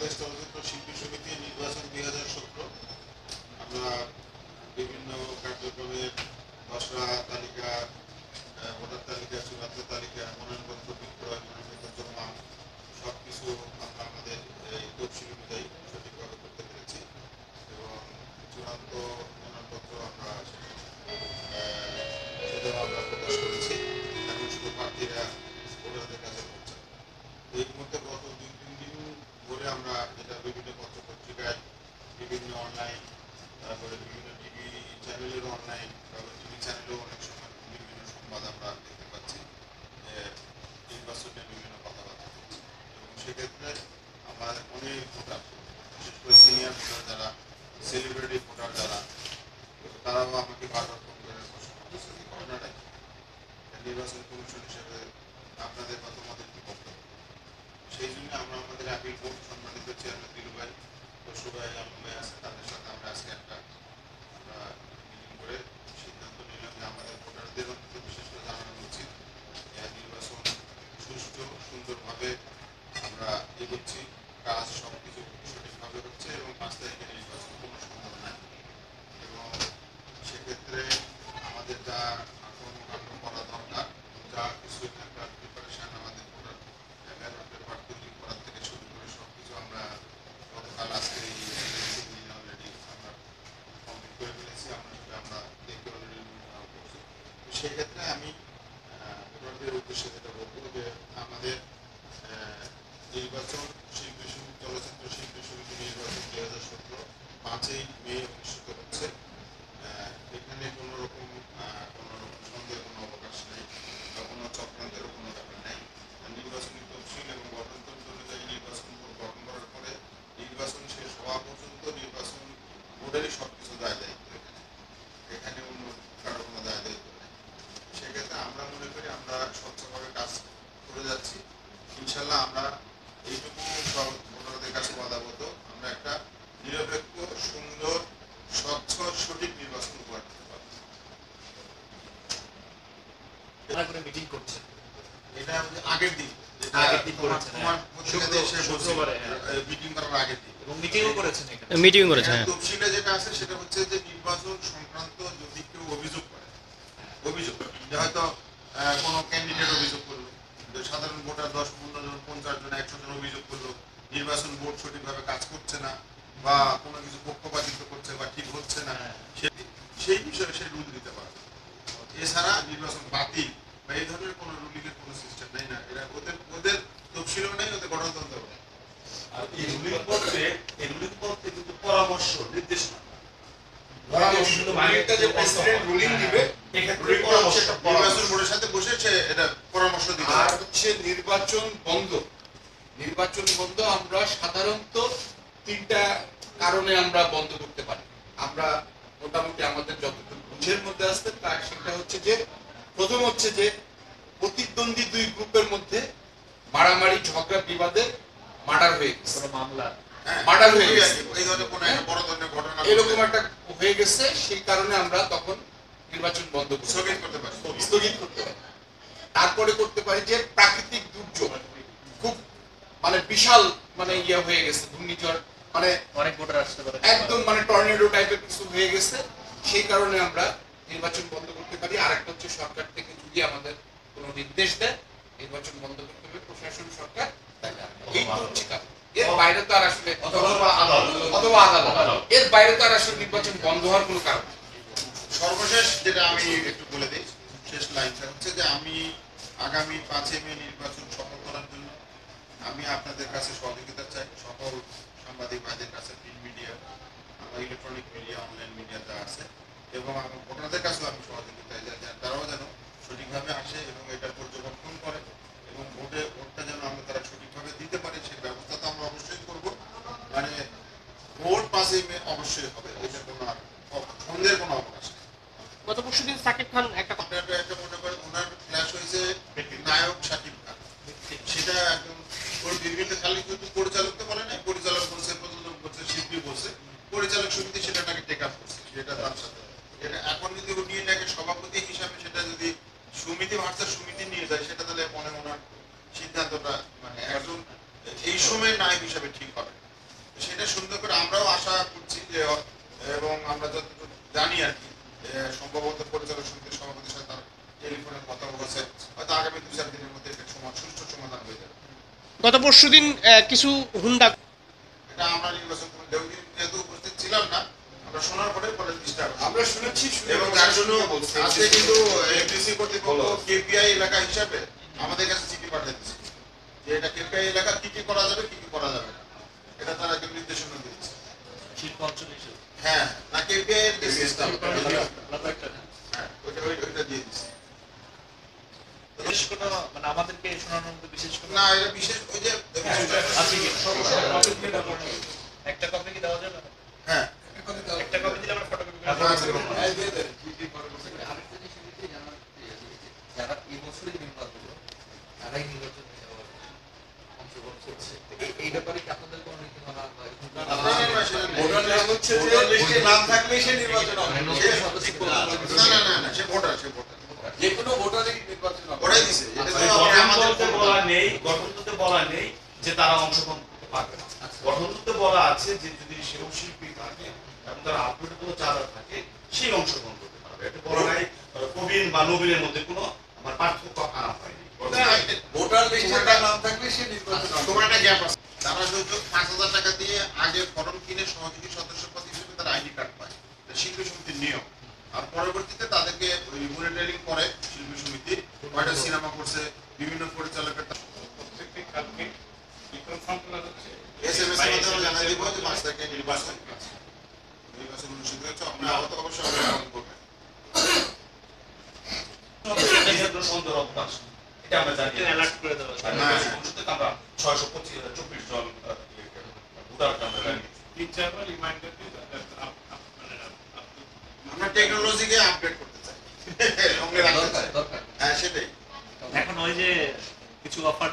বাংলাদেশ চলচ্চিত্র শিল্পী সমিতি নির্বাচন দুই হাজার সতেরো। আমরা বিভিন্ন কার্যক্রমের খসড়া সেক্ষেত্রে আমার অনেক ভোটার, বিশেষ করে সিনিয়র ভোটার যারা সেলিব্রিটি ভোটার যারা, তারাও আমাকে বারবার ফোন করে প্রশ্ন করতেছে? নির্বাচন কমিশন হিসেবে আপনাদের বা তোমাদের কি বক্তব্য সেই জন্য আমরা আমাদের আপিল বোর্ড সম্মানিত চেয়ারম্যান দিলু ভাই বসু ভাই আলম ভাই আছে, তাদের সাথে আমরা আজকে একটা, আমরা মিটিং করে সিদ্ধান্ত নিলাম যে আমাদের ভোটারদের অন্তত বিশেষ করে জানানো উচিত যে নির্বাচন সুষ্ঠু সুন্দরভাবে আমরা এগোচ্ছি কাজ সব কিছু সঠিকভাবে হচ্ছে এবং পাঁচ তারিখে নির্বাচন কোনো সম্ভব নাই এবং সেক্ষেত্রে আমাদের যা কর্মকাণ্ড করা দরকার যা কিছু এখানকার প্রিপারেশন আমাদের ভোটার ব্যালট পেপার তৈরি করার থেকে শুরু করে সব কিছু আমরা গতকাল আজকে এই দিনে অলরেডি আমরা কমপ্লিট করে আমরা সেটা অলরেডি করছি সেক্ষেত্রে আমি উদ্দেশ্যে যেটা বলব যে আমাদের নির্বাচন শিল্পী চলচ্চিত্র শিল্পী সমিতি নির্বাচন দুই হাজার সতেরো পাঁচই মে অনুষ্ঠিত হচ্ছে। এখানে কোনো রকম কোনো রকম সন্দেহের কোনো অবকাশ নেই বা কোনো চক্রান্তেরও কোনো ব্যাপার নেই। নির্বাচনী তফসিল এবং গঠনতন্ত্র অনুযায়ী নির্বাচন গঠন করার পরে নির্বাচন শেষ হওয়া পর্যন্ত নির্বাচন বোর্ডেরই সব কিছু দায় দায়িত্ব এখানে এখানে অন্য কারও কোনো দায় দায়িত্ব নেই সেক্ষেত্রে আমরা মনে করি আমরা স্বচ্ছভাবে কাজ করে যাচ্ছি ইনশাল্লাহ আমরা এইটুকু সব ভোটারদের কাছে বাধাবদ্ধ আমরা একটা নিরপেক্ষ সুন্দর স্বচ্ছ সঠিক নির্বাচন উপহার দিতে পারব আপনারা করে মিটিং করছেন এটা হচ্ছে আগের দিন যেটা আগের দিন তোমার- হ্যাঁ। শুক্রবারে, হ্যাঁ। মিটিং করার এবং মিটিংও করেছেন এখানে। মিটিং করেছে হ্যাঁ। তফসিলে যেটা আছে সেটা হচ্ছে যে নির্বাচন সংক্রান্ত যদি কেউ অভিযোগ করে অভিযোগ যে হয়তো কোনো ক্যান্ডিডেট অভিযোগ করল সাধারণ ভোটার দশ পনেরো জন পঞ্চাশ জন একশো জন অভিযোগ করল নির্বাচন বোর্ড সঠিকভাবে কাজ করছে না বা কোনো কিছু পক্ষপাতিত্ব করছে বা ঠিক হচ্ছে না সে- সেই বিষয়ে সে রুল দিতে পারবে। এছাড়া নির্বাচন বাতিল বা এই ধরনের কোনো রুলিং এর কোনো সিস্টেম নেই না। এরা ওদের তফসিলও ওদের গণতন্ত্র আর এই রুলিং পত্রে এই কিন্তু পরামর্শ নির্দেশ না। পরামর্শ একটা যে প্রেসিডেন্ট রুলিং দিবে এক্ষেত্রে রুলিং পরামর্শ হচ্ছে নির্বাচন বোর্ডের সাথে বসে সে এটা পরামর্শ দিতে আর পারবে হচ্ছে নির্বাচন বন্ধ। নির্বাচন বন্ধ আমরা সাধারণত তিনটা কারণে আমরা বন্ধ করতে পারি। আমরা মোটামুটি আমাদের যতটুকু বুঝের মধ্যে আসতে তা সেটা হচ্ছে যে প্রথম হচ্ছে যে প্রতিদ্বন্দ্বী দুই গ্রুপের মধ্যে মারামারি ঝগড়া বিবাদে মার্ডার হয়ে গেছে। মামলা। মার্ডার হয়ে গেছে। এই ধরনের কোনো একটা বড় ধরনের ঘটনা এরকম একটা হয়ে গেছে সেই কারণে আমরা তখন নির্বাচন বন্ধ স্থগিত করতে পারে। স্থগিত করতে পারি। তারপরে করতে পারি যে প্রাকৃতিক দুর্যোগ খুব মানে বিশাল মানে ইয়ে হয়ে গেছে ঘূর্ণিঝড় মানে অনেক ভোটার আসতে পারে। একদম মানে টর্নেডো টাইপের কিছু হয়ে গেছে। সেই কারণে আমরা নির্বাচন বন্ধ করতে পারি। আর একটা হচ্ছে সরকার থেকে যদি আমাদের কোনো নির্দেশ দেয় নির্বাচন বন্ধ করতে হবে প্রশাসন সরকার তাহলে আমরা- এই তো হচ্ছে কারণ। এর বাইরে তো আর আসলে অথবা আদালত। এর বাইরে তো আর আসলে নির্বাচন বন্ধ হওয়ার কোনো কারণ সর্বশেষ যেটা আমি একটু বলে দিই শেষ লাইনটা হচ্ছে যে আমি আগামী পাঁচই মে নির্বাচন সফল করার জন্য আমি আপনাদের কাছে সহযোগিতা চাই। সকল সাংবাদিক ভাইদের কাছে প্রিন্ট মিডিয়া আমার ইলেকট্রনিক মিডিয়া অনলাইন মিডিয়া যা আছে। এবং আমার ভোটারদের কাছেও আমি সহযোগিতা চাই তারাও যেন সঠিকভাবে আসে এবং এটা পর্যবেক্ষণ করে এবং ভোটে ভোটটা যেন আমরা তারা সঠিকভাবে দিতে পারে সেই ব্যবস্থা তো আমরা অবশ্যই করব মানে ভোট অবশ্যই হবে এটা কোনো সন্দেহের কোনো অবকাশ নেই। গত পরশু দিন সাকিব খান একটা কথা একটা মনে করেন ওনার ক্লাস হয়েছে নায়ক শাকিব খান। সেটা একদম ওর বিভিন্ন খালি কিন্তু পরিচালক বলে নাই পরিচালক বলছে প্রযোজক বলছে শিল্পী বলছে পরিচালক সমিতি সেটা টেক আপ করছে সেটা তার সাথে। এটা এখন যদি উনি এটাকে সভাপতি হিসাবে সেটা যদি সমিতি ভার্সাস সমিতি নিয়ে যায় সেটা তাহলে মনে ওনার সিদ্ধান্তটা মানে একজন এই সময় নায়ক হিসাবে ঠিক হবে সুন্দর করে আমরাও আশা করছি যে এবং আমরা যতটুকু জানি আর কি সম্ভবত পরিচালক সমিতির সভাপতির সাথে তার টেলিফোনে কথা বলেছে। হয়তো আগামী দু চার দিনের মধ্যে এটা সুষ্ঠু সমাধান হয়ে যাবে। গত পরশুদিন কিছু হুন্ডা এটা আমরা নির্বাচন যেহেতু উপস্থিত ছিলাম না আমরা শোনার পরে পরে আমরা শুনেছি এবং তার জন্য আজকে কিন্তু এমডিসি কর্তৃপক্ষ কেপিআই এলাকা হিসাবে আমাদের কাছে চিঠি পাঠিয়েছে। যে এটা কেপিআই এলাকা কি কি করা যাবে কি কি করা যাবে না। এটা তারা একটু নির্দেশনা হিসেবে? হ্যাঁ না কেপিআই এর যে সিস্টেম ব্যাপারটা না। হ্যাঁ। ওইটা ওইটা দিয়ে দিচ্ছে বিশেষ কোনো মানে আমাদেরকে শোনানোর মধ্যে বিশেষ কোনো না এটা বিশেষ ওই যে আছে কি একটা কপি কি দেওয়া যাবে? হ্যাঁ। একটা কপি দিলে আমরা ফটোকপি হ্যাঁ, দিয়ে দেন। যারা এই বছরই নির্বাচন হলো, তারাই নির্বাচনে আবার অংশগ্রহণ করছে। তো এই- ব্যাপারে কি আপনাদের কোনো নীতিমালা হচ্ছে যে লিস্টে নাম থাকলেই সে নির্বাচন হবে মানে না না না সে ভোটার সে ভোটার যে কোনো ভোটারই নির্বাচন হবে ওরাই দিছে এটা তো আমাদের বলা নেই গঠনতে বলা নেই যে তারা অংশগ্রহণ করতে পারবে বলা আছে যে যদি সেও শিল্পী থাকে এবং তারা আপলোড কোনো চাঁদা থাকে সেই অংশগ্রহণ করতে পারবে এটা বলা নাই প্রবীণ বা নবীনের মধ্যে কোনো আমার পার্থক্য আনা হয়নি ভোটার লিস্টে তার নাম থাকলে সে নির্বাচন তোমার একটা গ্যাপ আছে তারা হয়তো পাঁচ হাজার টাকা দিয়ে আগে ফর্ম কিনে সহযোগী সদস্য পদ হিসেবে তারা আইডি কার্ড পায়। এটা শিল্পী সমিতির নিয়ম। আর পরবর্তীতে তাদেরকে মনিটরিং করে শিল্পী সমিতি। কয়টা সিনেমা করছে বিভিন্ন পরিচালকের এস এম এস মাধ্যমে জানাই দিব যে পাঁচ তারিখে নির্বাচন নির্বাচন অনুষ্ঠিত হচ্ছে আপনারা আহত অবশ্যই অংশগ্রহণ করবেন সন্দেহ অবকাশ এটা আমরা জানি। অ্যালার্ট করে দেওয়া আমরা ছয়শো পঁচিশ চব্বিশ জন আহ, ভোটারকে আমরা টেকনোলজিকে আপডেট করতে চাই হ্যাঁ সেটাই এখন ওই যে কিছু অফার